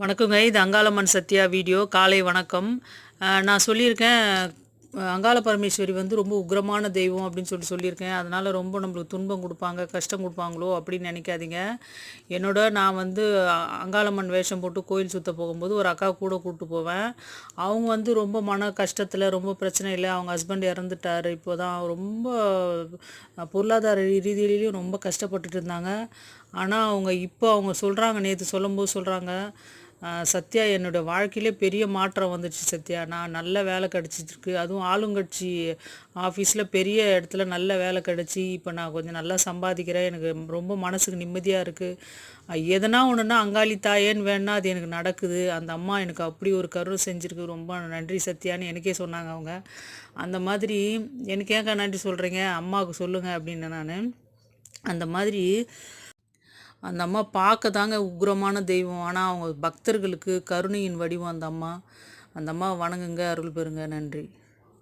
வணக்கங்க. இது அங்காளம்மன் சத்யா வீடியோ. காலை வணக்கம். நான் சொல்லியிருக்கேன் அங்காள பரமேஸ்வரி வந்து ரொம்ப உக்ரமான தெய்வம் அப்படின்னு சொல்லி சொல்லியிருக்கேன். அதனால் ரொம்ப நம்மளுக்கு துன்பம் கொடுப்பாங்க கஷ்டம் கொடுப்பாங்களோ அப்படின்னு நினைக்காதீங்க. என்னோட நான் வந்து அங்காளம்மன் வேஷம் போட்டு கோயில் சுத்த போகும்போது ஒரு அக்கா கூட கூப்பிட்டு போவேன். அவங்க வந்து ரொம்ப மன கஷ்டத்தில் ரொம்ப பிரச்சனை இல்லை. அவங்க ஹஸ்பண்ட் இறந்துட்டார். இப்போ தான் ரொம்ப பொருளாதார ரீதியிலையும் ரொம்ப கஷ்டப்பட்டுட்டு இருந்தாங்க. ஆனால் அவங்க இப்போ அவங்க சொல்கிறாங்க நேற்று சொல்லும்போது சொல்கிறாங்க சத்யா என்னோடய வாழ்க்கையிலே பெரிய மாற்றம் வந்துடுச்சு சத்யா. நான் நல்ல வேலை கிடச்சிருக்கு. அதுவும் ஆளுங்கட்சி ஆஃபீஸில் பெரிய இடத்துல நல்ல வேலை கிடச்சி இப்போ நான் கொஞ்சம் நல்லா சம்பாதிக்கிறேன். எனக்கு ரொம்ப மனசுக்கு நிம்மதியாக இருக்குது எதனா ஒன்றுனா அங்காளி தாயேன்னு வேணா அது எனக்கு நடக்குது. அந்த அம்மா எனக்கு அப்படி ஒரு கருணை செஞ்சுருக்கு. ரொம்ப நன்றி சத்யான்னு எனக்கே சொன்னாங்க அவங்க. அந்த மாதிரி எனக்கு ஏங்க நன்றி சொல்கிறீங்க அம்மாவுக்கு சொல்லுங்கள் அப்படின்னு நான். அந்த மாதிரி அந்த அம்மா பார்க்க தாங்க உக்ரமான தெய்வம். ஆனால் அவங்க பக்தர்களுக்கு கருணையின் வடிவம் அந்த அம்மா. அந்த அம்மா வணங்குங்க அருள் பெறுங்க. நன்றி.